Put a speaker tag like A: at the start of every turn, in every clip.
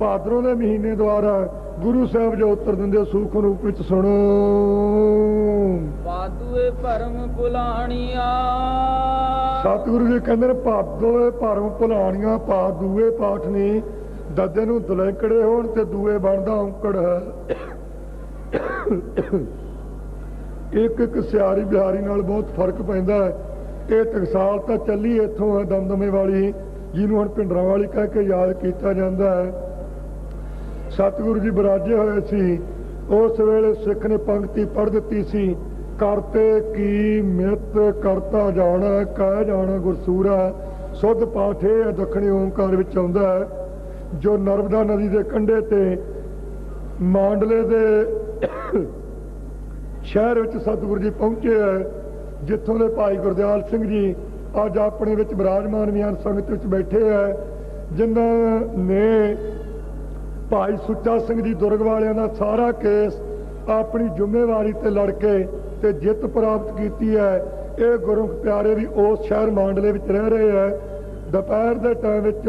A: ਭਾਦਰੋਂ ਦੇ ਮਹੀਨੇ ਦੁਆਰਾ ਗੁਰੂ ਸਾਹਿਬ ਜੋ ਉੱਤਰ ਦਿੰਦੇ ਸੂਖ ਰੂਪ ਵਿੱਚ ਸੁਣੋ।
B: ਬਾਦੂਏ ਭਰਮ ਭੁਲਾਣੀਆਂ।
A: ਸਤਿਗੁਰੂ ਜੀ ਕਹਿੰਦੇ ਨੇ ਭਾਦੋਏ ਭਰਮ ਭੁਲਾਣੀਆਂ ਪਾ ਦੂਏ ਪਾਠ ਨਹੀਂ ਦੱਦੇ ਨੂੰ ਦੁਲੈਂਕੜੇ ਹੋਣ ਤੇ ਦੂਏ ਬਣਦਾ ਔਂਕੜ ਹੈ। ਇੱਕ ਇੱਕ ਸਿਆਰੀ ਬਿਹਾਰੀ ਨਾਲ ਬਹੁਤ ਫ਼ਰਕ ਪੈਂਦਾ ਹੈ। ਇਹ ਟਕਸਾਲ ਤਾਂ ਚੱਲੀ ਇੱਥੋਂ ਹੈ ਦਮਦਮੇ ਵਾਲੀ। ਜਿਹਨੂੰ ਹੁਣ ਪਿੰਡਰਾਂ ਵਾਲੀ ਕਹਿ ਕੇ ਯਾਦ ਕੀਤਾ ਜਾਂਦਾ ਹੈ। ਸਤਿਗੁਰੂ ਜੀ ਬਰਾਜੇ ਹੋਏ ਸੀ। ਉਸ ਵੇਲੇ ਸਿੱਖ ਨੇ ਪੰਕਤੀ ਪੜ੍ਹ ਦਿੱਤੀ ਸੀ। ਕਰਤੇ ਕੀ ਮਿਤ ਕਰਤਾ ਜਾਣਾ, ਕਹਿ ਜਾਣਾ ਗੁਰਸੂਰਾ ਸੁਧ ਪਾਠ ਇਹ ਦੱਖਣੀ ਓੰਕਾਰ ਵਿੱਚ ਆਉਂਦਾ ਹੈ। ਜੋ ਨਰਮਦਾ ਨਦੀ ਦੇ ਕੰਢੇ ਤੇ ਮਾਂਡਲੇ ਦੇ ਸ਼ਹਿਰ ਵਿੱਚ ਸਤਿਗੁਰੂ ਜੀ ਪਹੁੰਚੇ ਹੈ, ਜਿੱਥੋਂ ਦੇ ਭਾਈ ਗੁਰਦਿਆਲ ਸਿੰਘ ਜੀ ਅੱਜ ਆਪਣੇ ਵਿੱਚ ਬਿਰਾਜਮਾਨ ਵੀਆਂ ਸੰਗਤ ਵਿੱਚ ਬੈਠੇ ਹੈ, ਜਿਨ੍ਹਾਂ ਨੇ ਭਾਈ ਸੁੱਚਾ ਸਿੰਘ ਜੀ ਦੁਰਗ ਵਾਲਿਆਂ ਦਾ ਸਾਰਾ ਕੇਸ ਆਪਣੀ ਜ਼ਿੰਮੇਵਾਰੀ ਤੇ ਲੜ ਕੇ ਤੇ ਜਿੱਤ ਪ੍ਰਾਪਤ ਕੀਤੀ ਹੈ। ਇਹ ਗੁਰੂ ਪਿਆਰੇ ਵੀ ਉਸ ਸ਼ਹਿਰ ਮਾਂਡਲੇ ਵਿੱਚ ਰਹਿ ਰਹੇ ਹੈ। ਦੁਪਹਿਰ ਦੇ ਟਾਈਮ ਵਿੱਚ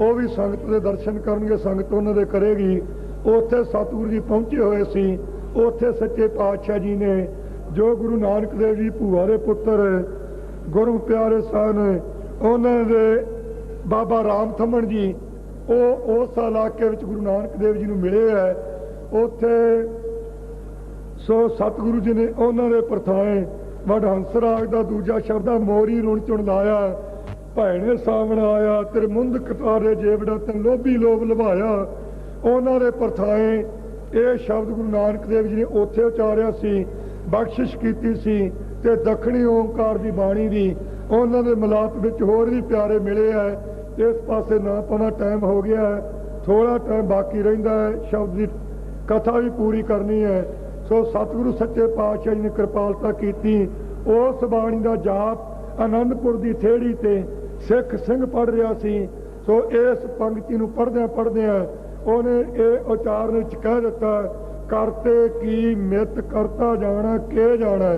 A: ਉਹ ਵੀ ਸੰਗਤ ਦੇ ਦਰਸ਼ਨ ਕਰਨਗੇ, ਸੰਗਤ ਉਹਨਾਂ ਦੇ ਕਰੇਗੀ। ਉੱਥੇ ਸਤਿਗੁਰੂ ਜੀ ਪਹੁੰਚੇ ਹੋਏ ਸੀ। ਉੱਥੇ ਸੱਚੇ ਪਾਤਸ਼ਾਹ ਜੀ ਨੇ ਜੋ ਗੁਰੂ ਨਾਨਕ ਦੇਵ ਜੀ ਭੂਆ ਦੇ ਪੁੱਤਰ ਗੁਰੂ ਪਿਆਰੇ ਸਨ ਉਹਨਾਂ ਦੇ ਬਾਬਾ ਰਾਮ ਥੰਮਣ ਜੀ, ਉਹ ਉਸ ਇਲਾਕੇ ਵਿੱਚ ਗੁਰੂ ਨਾਨਕ ਦੇਵ ਜੀ ਨੂੰ ਮਿਲੇ ਹੈ। ਉੱਥੇ ਸੋ ਸਤਿਗੁਰੂ ਜੀ ਨੇ ਉਹਨਾਂ ਦੇ ਪ੍ਰਥਾਏ ਵਡ ਹੰਸਰਾਗ ਦਾ ਦੂਜਾ ਸ਼ਬਦ ਆ, ਮੋਰੀ ਰੁਣ ਚੁਣ ਲਾਇਆ, ਭੈਣੇ ਸਾਹਮਣ ਆਇਆ ਤੇਰੇ ਮੁੰਦ ਕਤਾਰੇ ਜੇਵੜਾ ਤੈਨੂੰ ਲੋਭੀ ਲੋਭ ਲਭਾਇਆ। ਉਹਨਾਂ ਦੇ ਪ੍ਰਥਾਏ ਇਹ ਸ਼ਬਦ ਗੁਰੂ ਨਾਨਕ ਦੇਵ ਜੀ ਨੇ ਉੱਥੇ ਉਚਾਰਿਆ ਸੀ, ਬਖਸ਼ਿਸ਼ ਕੀਤੀ ਸੀ। ਤੇ ਦੱਖਣੀ ਓੰਕਾਰ ਦੀ ਬਾਣੀ ਦੀ ਉਹਨਾਂ ਦੇ ਮਿਲਾਪ ਵਿੱਚ ਹੋਰ ਵੀ ਪਿਆਰੇ ਮਿਲੇ ਹੈ ਇਸ ਪਾਸੇ ਨਾ ਪਾਉਣਾ ਟਾਈਮ ਹੋ ਗਿਆ ਹੈ ਥੋੜਾ ਟਾਈਮ ਬਾਕੀ ਰਹਿੰਦਾ ਹੈ, ਸ਼ਬਦ ਦੀ ਕਥਾ ਵੀ ਪੂਰੀ ਕਰਨੀ ਹੈ। ਸੋ ਸਤਿਗੁਰੂ ਸੱਚੇ ਪਾਤਸ਼ਾਹ ਜੀ ਨੇ ਕਿਰਪਾਲਤਾ ਕੀਤੀ। ਉਸ ਬਾਣੀ ਦਾ ਜਾਪ ਆਨੰਦਪੁਰ ਦੀ ਥੇੜੀ ਤੇ ਸਿੱਖ ਸਿੰਘ ਪੜ ਰਿਹਾ ਸੀ। ਸੋ ਇਸ ਪੰਕਤੀ ਨੂੰ ਪੜਦਿਆਂ ਪੜਦਿਆਂ ਉਹਨੇ ਇਹ ਉਚਾਰਨ ਵਿੱਚ ਕਹਿ ਦਿੱਤਾ, ਕਰਤੇ ਕੀ ਮਿਤ ਕਰਤਾ ਜਾਣਾ, ਕੇ ਜਾਣਾ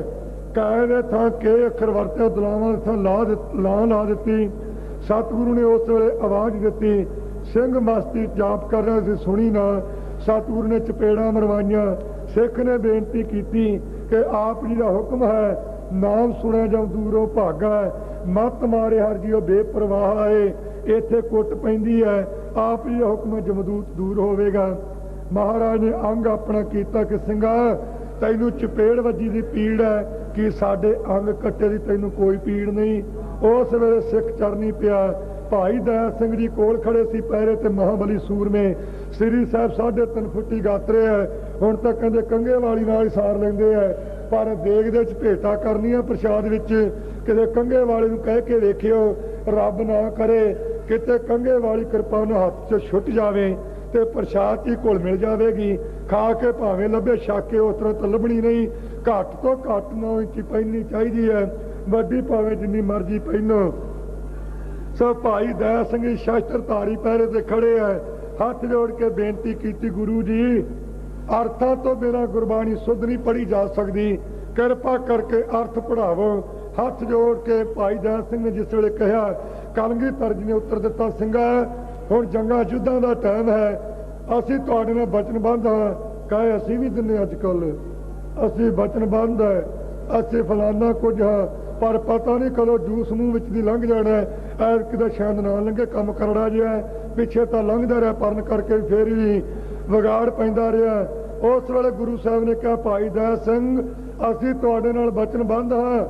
A: ਕਾਇ ਦੇ ਥਾਂ ਕੇ ਅੱਖਰ ਵਰਤੇ ਦਲਾਵਾਂ ਥਾਂ ਲਾ ਦਿੱਤ- ਲਾ ਦਿੱਤੀ। ਸਤਿਗੁਰੂ ਨੇ ਉਸ ਵੇਲੇ ਆਵਾਜ਼ ਦਿੱਤੀ, ਸਿੰਘ ਮਸਤੀ ਜਾਪ ਕਰ ਰਿਹਾ ਸੀ, ਸੁਣੀ ਨਾ। ਸਤਿਗੁਰੂ ਨੇ ਚਪੇੜਾਂ ਮਰਵਾਈਆਂ। ਸਿੱਖ ਨੇ ਬੇਨਤੀ ਕੀਤੀ ਕਿ ਆਪ ਜੀ ਦਾ ਹੁਕਮ ਹੈ, ਨਾਮ ਸੁਣਿਆ ਜਾਂ ਦੂਰੋਂ ਭਾਗਾ ਮਤ ਮਾਰੇ ਹਰ ਜੀਓ ਬੇਪਰਵਾਹ ਆਏ, ਇੱਥੇ ਕੁੱਟ ਪੈਂਦੀ ਹੈ। ਆਪ ਜੀ ਦਾ ਹੁਕਮ ਜਮਦੂਤ ਦੂਰ ਹੋਵੇਗਾ। ਮਹਾਰਾਜ ਨੇ ਅੰਗ ਆਪਣਾ ਕੀਤਾ ਕਿ, ਸਿੰਘਾ ਤੈਨੂੰ ਚਪੇੜ ਵੱਜੀ ਦੀ ਪੀੜ ਹੈ ਕਿ ਸਾਡੇ ਅੰਗ ਕੱਟੇ ਦੀ ਤੈਨੂੰ ਕੋਈ ਪੀੜ ਨਹੀਂ। ਉਸ ਵੇਲੇ ਸਿੱਖ ਚਰਨੀ ਪਿਆ। ਭਾਈ ਦਇਆ ਸਿੰਘ ਜੀ ਕੋਲ ਖੜੇ ਸੀ ਪਹਿਰੇ ਤੇ ਮਹਾਬਲੀ ਸੂਰਮੇ। ਸ੍ਰੀ ਸਾਹਿਬ ਸਾਢੇ ਤਿੰਨ ਫੁੱਟੀ ਗਾਤਰੇ ਹੈ। ਹੁਣ ਤਾਂ ਕਹਿੰਦੇ ਕੰਗੇ ਵਾਲੀ ਨਾਲ ਹੀ ਸਾਰ ਲੈਂਦੇ ਐ ਪਰ ਦੇਗ ਦੇ ਵਿੱਚ ਭੇਟਾ ਆ ਪ੍ਰਸ਼ਾਦ ਵਿੱਚ। ਕਿਤੇ ਕੰਗੇ ਵਾਲੇ ਨੂੰ ਕਹਿ ਕੇ ਵੇਖਿਓ, ਰੱਬ ਨਾ ਕਰੇ। ਕਿਤੇ ਕੰਗੇ ਵਾਲੀ ਕਿਰਪਾ ਕਿਰਪਾਨ ਹੱਥ 'ਚ ਛੁੱਟ ਜਾਵੇ। ਤੇ ਪ੍ਰਸ਼ਾਦ ਹੀ ਕੋਲ ਮਿਲ ਜਾਵੇਗੀ? ਖਾ ਕੇ ਭਾਵੇਂ ਲੱਭੇ ਛਾਕੇ, ਉਸ ਤਰ੍ਹਾਂ ਤਾਂ ਲੱਭਣੀ ਨਹੀਂ। ਘੱਟ ਤੋਂ ਘੱਟ 9 ਇੰਚੀ ਪਹਿਨਣੀ ਚਾਹੀਦੀ ਹੈ। ਵੱਡੀ ਭਾਵੇਂ ਜਿੰਨੀ ਮਰਜ਼ੀ ਪਹਿਨੋ। ਸੋ ਭਾਈ ਦਇਆ ਸਿੰਘ ਜੀ ਧਾਰੀ ਪਹਿਰੇ ਤੇ ਖੜੇ ਐ ਹੱਥ ਜੋੜ ਕੇ ਬੇਨਤੀ ਕੀਤੀ ਗੁਰੂ ਜੀ, ਅਰਥਾਂ ਤੋਂ ਬਿਨਾਂ ਗੁਰਬਾਣੀ ਸੁਧ ਨਹੀਂ ਪੜੀ ਜਾ ਸਕਦੀ। ਕਿਰਪਾ ਕਰਕੇ ਅਰਥ ਪੜਾਵੋ ਹੱਥ ਜੋੜ ਕੇ ਭਾਈ ਦਇਆ ਸਿੰਘ ਨੇ ਜਿਸ ਵੇਲੇ ਕਿਹਾ, ਕਲਗੀ ਤਰਜ ਨੇ ਉੱਤਰ ਦਿੱਤਾ, ਸਿੰਘਾ ਹੁਣ ਜੰਗਾਂ ਯੁੱਧਾਂ ਦਾ ਟਾਈਮ ਹੈ। ਅਸੀਂ ਤੁਹਾਡੇ ਨਾਲ ਬਚਨਬੰਧ ਹਾਂ। ਕਹੇ ਅਸੀਂ ਵੀ ਦਿੰਨੇ ਅੱਜ ਕੱਲ ਅਸੀਂ ਬਚਨਬੰਧ ਹੈ। ਅਸੀਂ ਫਲਾਨਾ ਕੁਝ ਹਾਂ। ਪਰ ਪਤਾ ਨਹੀਂ ਕਦੋਂ ਜੂਸ ਮੂੰਹ ਵਿੱਚ ਦੀ ਲੰਘ ਜਾਣਾ ਹੈ। ਐਰ ਕਿਦਾ ਸ਼ਾਇਦ ਨਾ ਲੰਘੇ, ਕੰਮ ਕਰੜਾ ਜਿਹਾ ਪਿੱਛੇ ਤਾਂ ਲੰਘਦਾ ਰਿਹਾ, ਪਰਨ ਕਰਕੇ ਵੀ ਫੇਰ ਵੀ ਵਿਗਾੜ ਪੈਂਦਾ ਰਿਹਾ। ਉਸ ਵੇਲੇ ਗੁਰੂ ਸਾਹਿਬ ਨੇ ਕਿਹਾ, ਭਾਈ ਦਇਆ ਸਿੰਘ, ਅਸੀਂ ਤੁਹਾਡੇ ਨਾਲ ਬਚਨਬੰਧ ਹਾਂ।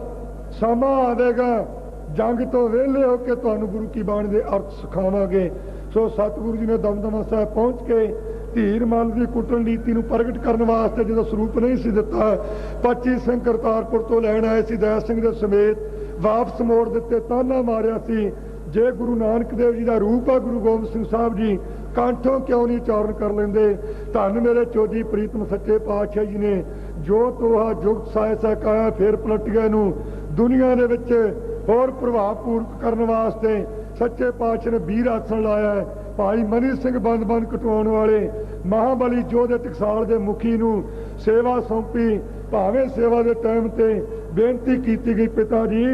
A: ਸਮਾਂ ਆਵੇਗਾ। ਜੰਗ ਤੋਂ ਵਿਹਲੇ ਹੋ ਕੇ ਤੁਹਾਨੂੰ ਗੁਰੂ ਕੀ ਬਾਣੀ ਦੇ ਅਰਥ ਸਿਖਾਵਾਂਗੇ। ਸੋ ਸਤਿਗੁਰੂ ਜੀ ਨੇ ਦਮਦਮਾ ਸਾਹਿਬ ਪਹੁੰਚ ਕੇ ਧੀਰ ਮਨ ਦੀ ਕੁੱਟਣ ਨੀਤੀ ਨੂੰ ਪ੍ਰਗਟ ਕਰਨ ਵਾਸਤੇ ਜਦੋਂ ਸਰੂਪ ਨਹੀਂ ਸੀ ਦਿੱਤਾ 25 ਸਿੰਘ ਕਰਤਾਰਪੁਰ ਤੋਂ ਲੈਣ ਆਏ ਸੀ, ਦਇਆ ਸਿੰਘ ਦੇ ਸਮੇਤ ਵਾਪਸ ਮੋੜ ਦਿੱਤੇ, ਤਾਨਾ ਮਾਰਿਆ ਸੀ। ਜੇ ਗੁਰੂ ਨਾਨਕ ਦੇਵ ਜੀ ਦਾ ਰੂਪ ਆ, ਗੁਰੂ ਗੋਬਿੰਦ ਸਿੰਘ ਸਾਹਿਬ ਜੀ, ਕੰਠੋਂ ਕਿਉਂ ਨਹੀਂ ਉਚਾਰਨ ਕਰ ਲੈਂਦੇ? ਧੰਨ ਮੇਰੇ ਚੋਜੀ ਪ੍ਰੀਤਮ ਸੱਚੇ ਪਾਤਸ਼ਾਹ ਜੀ ਨੇ, ਜੋ ਤੋਹਾ ਜੁਗਤ ਸਾਇ ਸਕਾਇਆ ਫੇਰ ਪਲਟ ਗਏ ਨੂੰ ਦੁਨੀਆ ਦੇ ਵਿੱਚ ਹੋਰ ਪ੍ਰਭਾਵ ਪੂਰਕ ਕਰਨ ਵਾਸਤੇ ਸੱਚੇ ਪਾਤਸ਼ਾਹ ਨੇ ਵੀਰ ਆਸਣ ਲਾਇਆ ਹੈ। ਭਾਈ ਮਨੀ ਸਿੰਘ ਬੰਦ ਬੰਦ ਕਟਵਾਉਣ ਵਾਲੇ ਮਹਾਬਲੀ ਜੋਧੇ ਟਕਸਾਲ ਦੇ ਮੁਖੀ ਨੂੰ ਸੇਵਾ ਸੌਂਪੀ। ਭਾਵੇਂ ਸੇਵਾ ਦੇ ਟਾਈਮ ਤੇ ਬੇਨਤੀ ਕੀਤੀ ਗਈ, ਪਿਤਾ ਜੀ,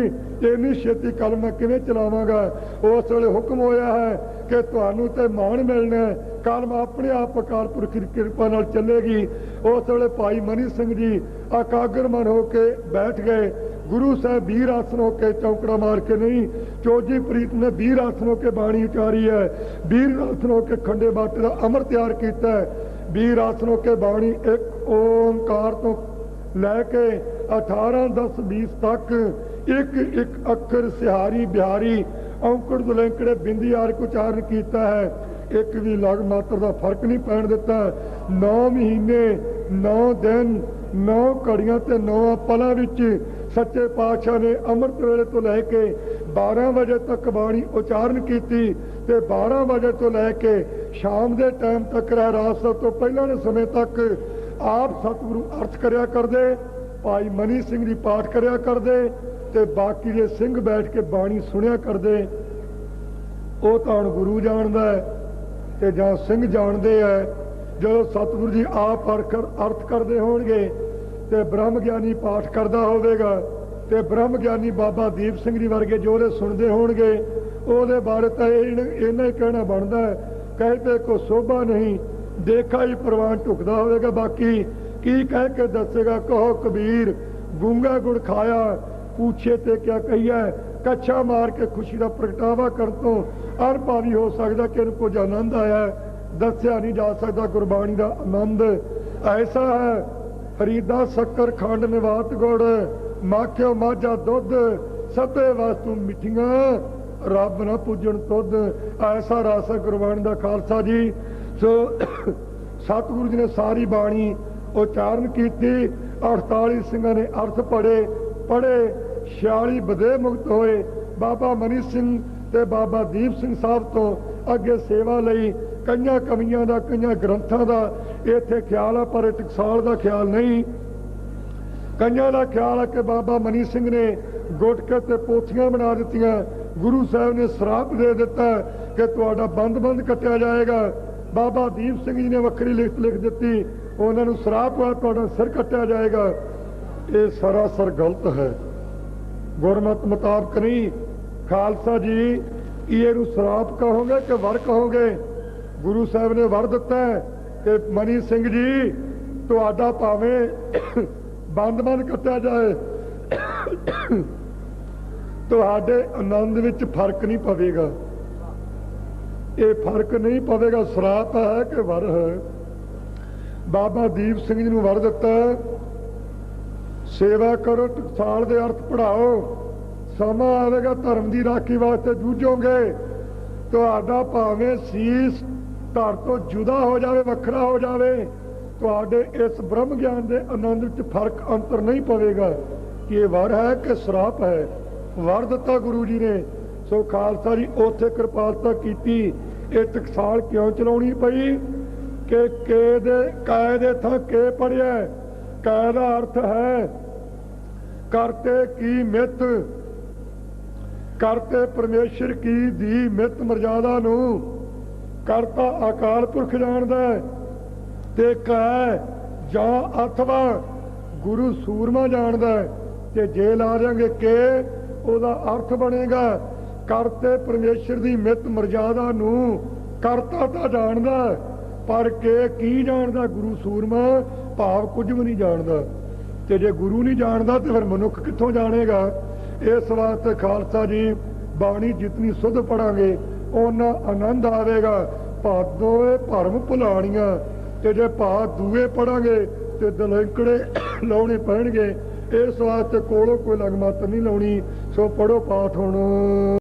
A: ਇੰਨੀ ਛੇਤੀ ਕਲਮ ਮੈਂ ਕਿਵੇਂ ਚਲਾਵਾਂਗਾ? ਉਸ ਵੇਲੇ ਹੁਕਮ ਹੋਇਆ ਹੈ ਕਿ ਤੁਹਾਨੂੰ ਤੇ ਮਾਣ ਮਿਲਣਾ ਹੈ। ਕਲਮ ਆਪਣੇ ਆਪ ਅਕਾਲ ਪੁਰਖ ਦੀ ਕਿਰਪਾ ਨਾਲ ਚੱਲੇਗੀ। ਉਸ ਵੇਲੇ ਭਾਈ ਮਨੀ ਸਿੰਘ ਜੀ ਇਕਾਗਰਮਨ ਹੋ ਕੇ ਬੈਠ ਗਏ। ਗੁਰੂ ਸਾਹਿਬ ਵੀਰ ਆਸਨ ਹੋ ਕੇ ਚੌਕੜਾ ਮਾਰ ਕੇ ਨਹੀਂ ਚੋਜੀ ਪ੍ਰੀਤ ਨੇ ਵੀਰ ਆਸਨ ਹੋ ਕੇ ਬਾਣੀ ਉਚਾਰੀ ਹੈ। ਵੀਰ ਆਸਨ ਹੋ ਕੇ ਖੰਡੇ ਬਾਟੇ ਦਾ ਅਮਰ ਤਿਆਰ ਕੀਤਾ ਹੈ। ਵੀਰ ਆਸਨ ਹੋ ਕੇ ਬਾਣੀ ਇੱਕ ਓੰਕਾਰ ਤੋਂ ਲੈ ਕੇ 18 10 20 ਤੱਕ ਇੱਕ ਇੱਕ ਅੱਖਰ ਸਿਹਾਰੀ, ਬਿਹਾਰੀ, ਔਂਕੜ, ਦੁਲੈਂਕੜੇ, ਬਿੰਦੀ ਆਰਕ ਉਚਾਰਨ ਕੀਤਾ ਹੈ। ਇੱਕ ਵੀ ਲਗ ਮਾਤਰ ਦਾ ਫ਼ਰਕ ਨਹੀਂ ਪੈਣ ਦਿੱਤਾ। 9 ਮਹੀਨੇ 9 ਦਿਨ 9 ਘੜੀਆਂ ਤੇ 9 ਪਲਾਂ ਵਿੱਚ ਸੱਚੇ ਪਾਤਸ਼ਾਹ ਨੇ ਅੰਮ੍ਰਿਤ ਵੇਲੇ ਤੋਂ ਲੈ ਕੇ 12 ਵਜੇ ਤੱਕ ਬਾਣੀ ਉਚਾਰਨ ਕੀਤੀ ਤੇ 12 ਵਜੇ ਤੋਂ ਲੈ ਕੇ ਸ਼ਾਮ ਦੇ ਟਾਈਮ ਤੱਕ ਰਹਿਰਾਸ ਸਾਹਿਬ ਤੋਂ ਪਹਿਲਾਂ ਦੇ ਸਮੇਂ ਤੱਕ ਆਪ ਸਤਿਗੁਰੂ ਅਰਥ ਕਰਿਆ ਕਰਦੇ, ਭਾਈ ਮਨੀ ਸਿੰਘ ਜੀ ਪਾਠ ਕਰਿਆ ਕਰਦੇ ਤੇ ਬਾਕੀ ਦੇ ਸਿੰਘ ਬੈਠ ਕੇ ਬਾਣੀ ਸੁਣਿਆ ਕਰਦੇ। ਉਹ ਤਾਂ ਹੁਣ ਗੁਰੂ ਜਾਣਦਾ ਹੈ ਤੇ ਜਾਂ ਸਿੰਘ ਜਾਣਦੇ ਆ ਜਦੋਂ ਸਤਿਗੁਰੂ ਜੀ ਆਪ ਅਰਥ ਅਰਥ ਕਰਦੇ ਹੋਣਗੇ ਤੇ ਬ੍ਰਹਮ ਗਿਆਨੀ ਪਾਠ ਕਰਦਾ ਹੋਵੇਗਾ ਤੇ ਬ੍ਰਹਮ ਗਿਆਨੀ ਬਾਬਾ ਦੀਪ ਸਿੰਘ ਜੀ ਵਰਗੇ ਜੋ ਉਹਦੇ ਸੁਣਦੇ ਹੋਣਗੇ, ਉਹਦੇ ਬਾਰੇ ਤਾਂ ਇਹਨਾਂ ਹੀ ਕਹਿਣਾ ਬਣਦਾ ਹੈ ਕਹਿੰਦੇ ਕੋ ਸੋਭਾ ਨਹੀਂ, ਦੇਖਾ ਹੀ ਪ੍ਰਵਾਨ ਢੁਕਦਾ ਹੋਵੇਗਾ। ਬਾਕੀ ਕੀ ਕਹਿ ਕੇ ਦੱਸੇਗਾ? ਕਹੋ ਕਬੀਰ, ਗੁੰਗਾ ਗੁੜ ਖਾਇਆ, ਪੁੱਛੇ ਤੇ ਕਿਆ ਕਹੀਐ? ਕੱਛਾ ਮਾਰ ਕੇ ਖੁਸ਼ੀ ਦਾ ਪ੍ਰਗਟਾਵਾ ਕਰਨ ਤੋਂ ਅਰਭਾਵੀ ਹੋ ਸਕਦਾ ਕਿ ਇਹਨੂੰ ਕੁਝ ਆਨੰਦ ਆਇਆ ਦੱਸਿਆ ਨਹੀਂ ਜਾ ਸਕਦਾ ਗੁਰਬਾਣੀ ਦਾ ਆਨੰਦ। ਐਸਾ ਹੈ ਫਰੀਦਾ ਸ਼ੱਕਰ ਖੰਡ ਨਿਵਾਤ ਗੁੜ, ਮਾਖਿਓ ਮਾਝਾ ਦੁੱਧ ਸਭੇ ਵਸਤੂ ਮਿੱਠੀਆਂ, ਰੱਬ ਨਾ ਪੂਜਣ ਤੁਧ, ਐਸਾ ਰਸ ਗੁਰਬਾਣੀ ਦਾ ਖਾਲਸਾ ਜੀ। ਸੋ ਸਤਿਗੁਰੂ ਜੀ ਨੇ ਸਾਰੀ ਬਾਣੀ ਉਚਾਰਨ ਕੀਤੀ 48 ਸਿੰਘਾਂ ਨੇ ਅਰਥ ਪੜੇ ਪੜੇ 46 ਬਦੇ ਮੁਕਤ ਹੋਏ। ਬਾਬਾ ਮਨੀ ਸਿੰਘ ਤੇ ਬਾਬਾ ਦੀਪ ਸਿੰਘ ਸਾਹਿਬ ਤੋਂ ਅੱਗੇ ਸੇਵਾ ਲਈ ਕਈਆਂ ਕਵੀਆਂ ਦਾ, ਕਈਆਂ ਗ੍ਰੰਥਾਂ ਦਾ ਇੱਥੇ ਖਿਆਲ ਆ, ਪਰ ਟਕਸਾਲ ਦਾ ਖਿਆਲ ਨਹੀਂ। ਕਈਆਂ ਦਾ ਖਿਆਲ ਆ ਕਿ ਬਾਬਾ ਮਨੀ ਸਿੰਘ ਨੇ ਗੁਟਕੇ ਤੇ ਪੋਥੀਆਂ ਬਣਾ ਦਿੱਤੀਆਂ। ਗੁਰੂ ਸਾਹਿਬ ਨੇ ਸਰਾਪ ਦੇ ਦਿੱਤਾ ਕਿ ਤੁਹਾਡਾ ਬੰਦ-ਬੰਦ ਕੱਟਿਆ ਜਾਏਗਾ। ਬਾਬਾ ਦੀਪ ਸਿੰਘ ਜੀ ਨੇ ਵੱਖਰੀ ਲਿਖਤ ਲਿਖ ਦਿੱਤੀ, ਉਹਨਾਂ ਨੂੰ ਸਰਾਪ ਹੋਇਆ ਤੁਹਾਡਾ ਸਿਰ ਕੱਟਿਆ ਜਾਏਗਾ। ਇਹ ਸਰਾਸਰ ਗਲਤ ਹੈ। ਗੁਰਮਤ ਮੁਤਾਬਕ ਨਹੀਂ। ਖਾਲਸਾ ਜੀ ਕੀ ਇਹਨੂੰ ਸਰਾਪ ਕਹੋਗੇ ਕਿ ਵਰ ਕਹੋਗੇ? ਗੁਰੂ ਸਾਹਿਬ ਨੇ ਵਰ ਦਿੱਤਾ ਹੈ ਕਿ ਮਨੀ ਸਿੰਘ ਜੀ, ਤੁਹਾਡਾ ਭਾਵੇਂ ਬੰਦ-ਬੰਦ ਕੱਟਿਆ ਜਾਏ, ਤੁਹਾਡੇ ਆਨੰਦ ਵਿੱਚ ਫ਼ਰਕ ਨਹੀਂ ਪਵੇਗਾ। ਇਹ ਫ਼ਰਕ ਨਹੀਂ ਪਵੇਗਾ, ਸਰਾਪ ਹੈ ਕਿ ਵਰ ਹੈ। ਬਾਬਾ ਦੀਪ ਸਿੰਘ ਜੀ ਨੂੰ ਵਰ ਦਿੱਤਾ ਸੇਵਾ ਕਰੋ ਟਕਸਾਲ ਦੇ ਅਰਥ ਪੜਾਓ ਸਮਾਂ ਆਵੇਗਾ ਧਰਮ ਦੀ ਰਾਖੀ ਵਾਸਤੇ ਜੂਝੋਗੇ, ਤੁਹਾਡਾ ਭਾਵੇਂ ਸੀਸ ਘਰ ਤੋਂ ਜੁਦਾ ਹੋ ਜਾਵੇ, ਵੱਖਰਾ ਹੋ ਜਾਵੇ, ਤੁਹਾਡੇ ਇਸ ਬ੍ਰਹਮ ਗਿਆਨ ਦੇ ਆਨੰਦ ਵਿੱਚ ਫ਼ਰਕ ਅੰਤਰ ਨਹੀਂ ਪਵੇਗਾ। ਕਿ ਇਹ ਵਰ ਹੈ ਕਿ ਸਰਾਪ ਹੈ? ਵਰ ਦਿੱਤਾ ਗੁਰੂ ਜੀ ਨੇ। ਸੋ ਖਾਲਸਾ ਜੀ, ਉੱਥੇ ਕਿਰਪਾਲਤਾ ਕੀਤੀ। ਇਹ ਟਕਸਾਲ ਕਿਉਂ ਚਲਾਉਣੀ ਪਈ? ਕਿ ਕੇ ਦੇ, ਕਾਇ ਦੇ ਥਾਂ ਕੇ ਪੜਿਆ? ਕਾਇ ਦਾ ਅਰਥ ਹੈ, ਕਰਤੇ ਕੀ ਮਿੱਤ? ਕਰਤੇ ਪਰਮੇਸ਼ਰ ਕੀ ਦੀ ਮਿੱਤ ਮਰਜ਼ਾਦਾ ਨੂੰ? ਕਰਤਾ ਅਕਾਲ ਪੁਰਖ ਜਾਣਦਾ ਹੈ। ਤੇ ਕੈ ਜਾਂ ਅਥਵਾ ਗੁਰੂ ਸੂਰਮਾ ਜਾਣਦਾ ਹੈ। ਤੇ ਜੇ ਲਾ ਦਿਆਂਗੇ ਕਿ, ਉਹਦਾ ਅਰਥ ਬਣੇਗਾ, ਕਰਤੇ ਪਰਮੇਸ਼ਰ ਦੀ ਮਿੱਤ ਮਰਜ਼ਾਦਾ ਨੂੰ ਕਰਤਾ ਤਾਂ ਜਾਣਦਾ ਪਰ ਕੇ ਕੀ ਜਾਣਦਾ ਗੁਰੂ ਸੂਰਮਾ? ਭਾਵ ਕੁਝ ਵੀ ਨਹੀਂ ਜਾਣਦਾ। ਤੇ ਜੇ ਗੁਰੂ ਨਹੀਂ ਜਾਣਦਾ ਤੇ ਫਿਰ ਮਨੁੱਖ ਕਿੱਥੋਂ ਜਾਣੇਗਾ? ਇਸ ਵਾਸਤੇ ਖਾਲਸਾ ਜੀ ਬਾਣੀ ਜਿਤਨੀ ਸੁਧ ਪੜਾਂਗੇ ਉਹਨਾਂ ਆਨੰਦ ਆਵੇਗਾ। ਭਾਦੋਏ ਭਰਮ ਭੁਲਾਣੀਆਂ ਤੇ ਜੇ ਭਾ ਦੂਏ ਪੜਾਂਗੇ ਤੇ ਦਲੰਕੜੇ ਲਾਉਣੇ ਪੈਣਗੇ। ਇਸ ਵਾਸਤੇ ਕੋਲੋਂ ਕੋਈ ਲਗਮਤ ਨਹੀਂ ਲਾਉਣੀ। ਸੋ ਪੜੋ ਪਾਠ ਹੁਣ।